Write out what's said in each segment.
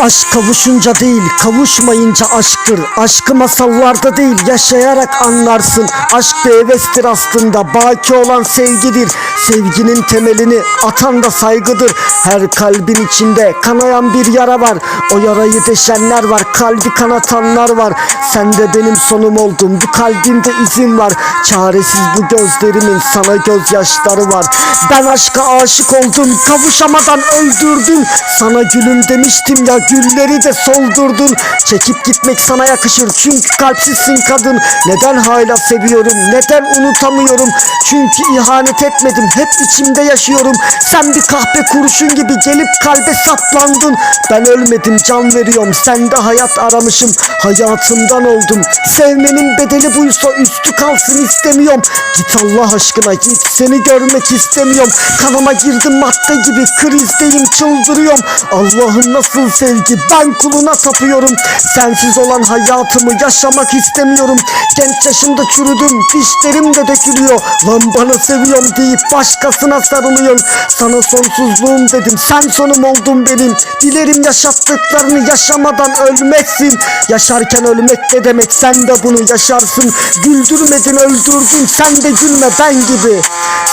Aşk kavuşunca değil kavuşmayınca aşktır. Aşkı masallarda değil yaşayarak anlarsın. Aşk bir hevestir aslında baki olan sevgidir Sevginin temelini atan da saygıdır. Her kalbin içinde kanayan bir yara var. O yarayı deşenler var kalbi kanatanlar var. Sen de benim sonum oldun bu kalbimde izin var. Çaresiz bu gözlerimin sana gözyaşları var. Ben aşka aşık oldum kavuşamadan öldürdün. Sana gülüm demiştim ya gülleri de soldurdun. Çekip gitmek sana yakışır çünkü kalpsizsin kadın. Neden hala seviyorum neden unutamıyorum? Çünkü ihanet etmedim hep içimde yaşıyorum. Sen bir kahpe kurşun gibi gelip kalbe saplandın. Ben ölmedim can veriyorum. Sen de hayat aramışım. Hayatımdan oldum. Sevmenin bedeli buysa üstü kalsın istemiyorum. Git Allah aşkına git. Seni görmek istemiyorum. Kanıma girdim madde gibi krizdeyim çıldırıyorum. Allah'ın nasıl sevgi? Ben kuluna tapıyorum. Sensiz olan hayatımı yaşamak istemiyorum. Genç yaşımda çürüdüm dişlerim de dökülüyor. Lan bana seviyorum deyip başkasına sarılıyorsun Sana sonsuzluğum dedim. Sen sonum oldun benim. Dilerim yaşattıklarını yaşamadan ölmeksin Yaşarken ölmek ne demek? Sen de bunu yaşarsın. Güldürmedin öldürdün. Sen de gülme ben gibi.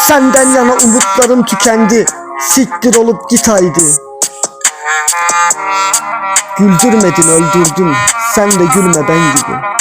Senden yana umutlarım tükendi. Siktir olup git haydi. Güldürmedin öldürdün. Sen de gülme ben gibi